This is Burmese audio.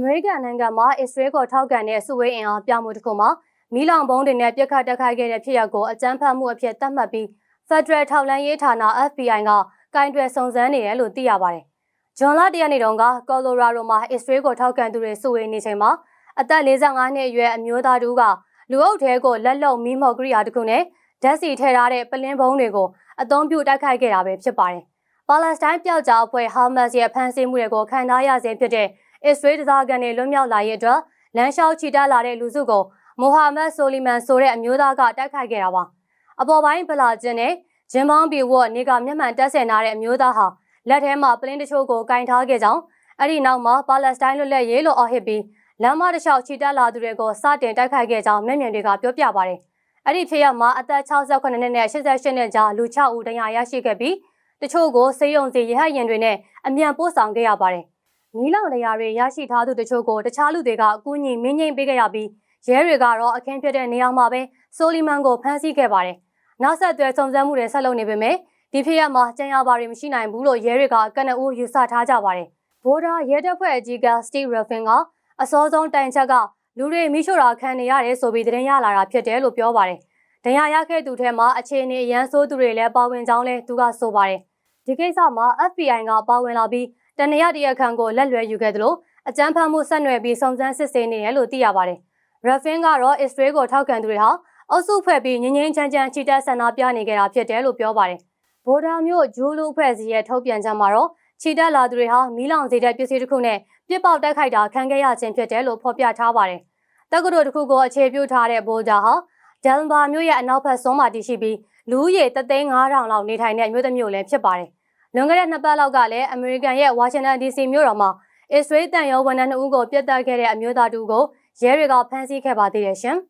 အမေရိကန်နိုင်ငံမှာအစ္စရေးကိုထောက်ကန်တဲ့စုဝေးအင်အားပြမှုတစ်ခုမှာမီလောင်ဘုံတွေနဲ့ပြစ်ခတ်တက်ခိုက်ခဲ့တဲ့ဖြစ်ရပ်ကိုအကြမ်းဖက်မှုအဖြစ်သတ်မှတ်ပြီး Federal ထောက်လှမ်းရေးဌာန FBI ကကင်တွယ်စုံစမ်းနေတယ်လို့သိရပါတယ်။ဂျွန်လတရက်နေ့တုန်းကကော်လိုရာဒိုမှာအစ္စရေးကိုထောက်ကန်သူတွေစုဝေးနေချိန်မှာအသက်45နှစ်အရွယ်အမျိုးသားတူကလူအုပ်ထဲကိုလက်လုံမီးမော်ကရိယာတစ်ခုနဲ့ဓာတ်စီထည့်ထားတဲ့ပလင်းဘုံတွေကိုအသုံးပြုတိုက်ခိုက်ခဲ့တာပဲဖြစ်ပါတယ်။ပါလက်စတိုင်းပျောက်ကြားအဖွဲ့ဟာမတ်စ်ရဲ့ဖမ်းဆီးမှုတွေကိုခံထားရဆဲဖြစ်တဲ့ အစ္စရေးဒေသခံတွေလွတ်မြောက်လာရေးအတွက်လမ်းလျှောက်ချီတက်လာတဲ့လူစုကိုမိုဟာမက်ဆိုလီမန်ဆိုတဲ့အမျိုးသားကတိုက်ခိုက်ခဲ့တာပါအပေါ်ပိုင်းဗလာကျင်းနဲ့ဂျင်ပေါင်းပြေဝတ်နေကမျက်မှန်တက်ဆင်ထားတဲ့အမျိုးသားဟာလက်ထဲမှာပလင်းတချို့ကိုကင်ထားခဲ့ကြောင်းအဲ့ဒီနောက်မှာပါလက်စတိုင်းလွတ်လပ်ရေးလို့အော်ဟစ်ပြီးလမ်းမတစ်လျှောက်ချီတက်လာသူတွေကိုစတင်တိုက်ခိုက်ခဲ့ကြောင်းမျက်မြင်တွေကပြောပြပါတယ်အဲ့ဒီဖြစ်ရမှာအသက်68နှစ်နဲ့88နှစ်ကြားလူ6ဦးတရားရရှိခဲ့ပြီးတချို့ကိုစေယုံစီရဟတ်ရင်တွေနဲ့အမြန်ပို့ဆောင်ခဲ့ရပါတယ် မီးလောင်တရားတွေရရှိထားသူတချို့ကိုတခြားလူတွေကအကူအညီမင်းငိမ့်ပေးခဲ့ရပြီးရဲတွေကတော့အခင်းဖြစ်တဲ့နေရာမှာပဲဆိုလီမန်ကိုဖမ်းဆီးခဲ့ပါတယ်။နောက်ဆက်တွဲစုံစမ်းမှုတွေဆက်လုပ်နေပေမဲ့ဒီဖြစ်ရပ်မှာကြံရပါတွေမရှိနိုင်ဘူးလို့ရဲတွေကကနအူးယူဆထားကြပါတယ်။ဘိုးဒါရဲတပ်ဖွဲ့အကြီးကစတီဗ်ရဖင်ကအစောဆုံးတိုင်ချက်ကလူတွေမိရှို့တာခံနေရတယ်ဆိုပြီးသတင်းရလာတာဖြစ်တယ်လို့ပြောပါတယ်။ဒဏ်ရာရခဲ့သူထဲမှာအခြေအနေရန်ဆိုးသူတွေလည်းပါဝင်ကြောင်းလည်းသူကဆိုပါတယ်။ဒီကိစ္စမှာ FBI ကပါဝင်လာပြီး တနရတရခန့်ကိုလက်လွဲယူခဲ့သလိုအကြမ်းဖက်မှုဆက်နွယ်ပြီးစုံစမ်းစစ်ဆေးနေတယ်လို့သိရပါတယ်။ရဖင်ကတော့အစ္စရေးကိုထောက်ခံသူတွေဟာအုပ်စုဖွဲ့ပြီးငင်းငင်းချမ်းချမ်းချီတက်ဆန္ဒပြနေကြတာဖြစ်တယ်လို့ပြောပါတယ်။ဗိုဒါမျိုးဂျူးလူဖွဲ့စည်းရဲ့ထုတ်ပြန်ချက်မှာတော့ချီတက်လာသူတွေဟာမီးလောင်စေတဲ့ပစ္စည်းတစ်ခုနဲ့ပြစ်ပေါက်တိုက်ခိုက်တာခံခဲ့ရခြင်းဖြစ်တယ်လို့ဖော်ပြထားပါတယ်။တက္ကသိုလ်တစ်ခုကိုအခြေပြုထားတဲ့ဗိုဒါဟာဒန်ဘာမြို့ရဲ့အနောက်ဘက်စွန်းမှာတည်ရှိပြီးလူဦးရေ3,500လောက်နေထိုင်တဲ့မြို့တစ်မြို့လည်းဖြစ်ပါတယ်။ လွန်ခဲ့တဲ့နှစ်ပတ်လောက်ကလည်းအမေရိကန်ရဲ့ဝါရှင်တန် DC မြို့တော်မှာအစ္စရေးတန်ရုံးဝန်ထမ်း2ဦးကိုပြစ်တက်ခဲ့တဲ့အမျိုးသားတူကိုရဲတွေကဖမ်းဆီးခဲ့ပါသေးတယ်ရှင်။